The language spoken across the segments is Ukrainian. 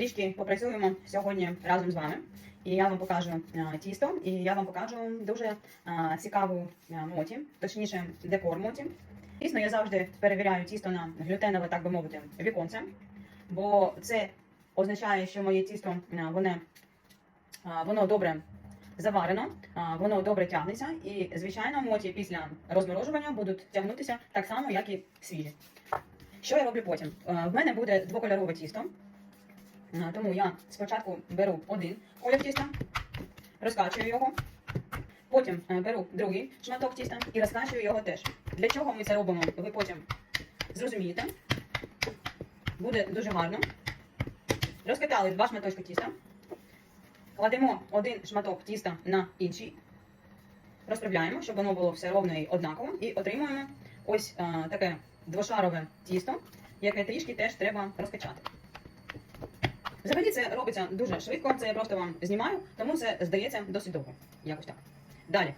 трішки попрацюємо сьогодні разом з вами. І я вам покажу е, тісто, і я вам покажу дуже е, цікаву е, моті, точніше, декор моті. Дійсно, я завжди перевіряю тісто на глютенове, так би мовити, віконце, бо це означає, що моє тісто воно, воно добре заварено, воно добре тягнеться, і звичайно, моті після розморожування будуть тягнутися так само, як і свіжі. Що я роблю потім? В мене буде двокольорове тісто, тому я спочатку беру один колір тіста, розкачую його. Потім е, беру другий шматок тіста і розкачую його теж. Для чого ми це робимо? Ви потім зрозумієте. Буде дуже гарно. Розкатали два шматочки тіста. Кладемо один шматок тіста на інший, розправляємо, щоб воно було все ровно і однаково, і отримуємо ось е, таке двошарове тісто, яке трішки теж треба розкачати. Взагалі це робиться дуже швидко, це я просто вам знімаю, тому це здається досить довго. Якось так. Далі.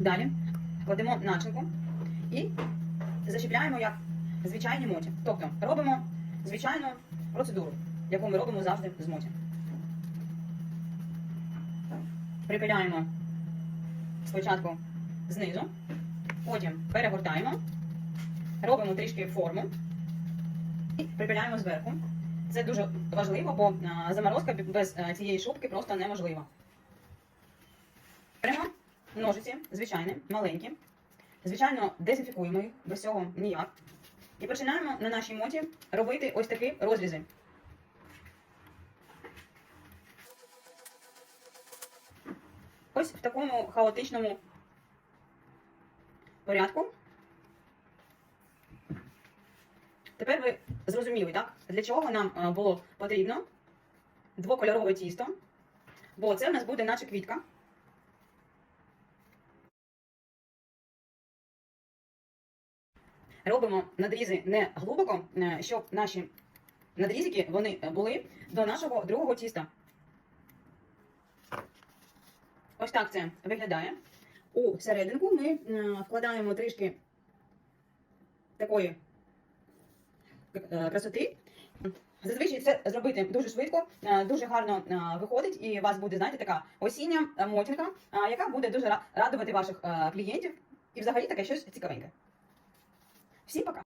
Далі кладемо начинку і зачіпляємо як звичайні моті. Тобто робимо звичайну процедуру, яку ми робимо завжди з моті. Припиляємо спочатку знизу, потім перегортаємо, робимо трішки форму і припиляємо зверху. Це дуже важливо, бо заморозка без цієї шубки просто неможлива. Беремо ножиці, звичайні, маленькі. Звичайно, дезінфікуємо їх, без цього ніяк. І починаємо на нашій моті робити ось такі розрізи. Ось в такому хаотичному порядку. Тепер ви зрозуміли, так? Для чого нам е, було потрібно двокольорове тісто, бо це в нас буде наче квітка. Робимо надрізи не глибоко, е, щоб наші надрізики вони були до нашого другого тіста. Ось так це виглядає. У серединку ми е, вкладаємо трішки такої е, красоти. Зазвичай це зробити дуже швидко, е, дуже гарно е, виходить, і у вас буде, знаєте, така осіння е, е, яка буде дуже радувати ваших е, клієнтів. І взагалі таке щось цікавеньке. Всім пока!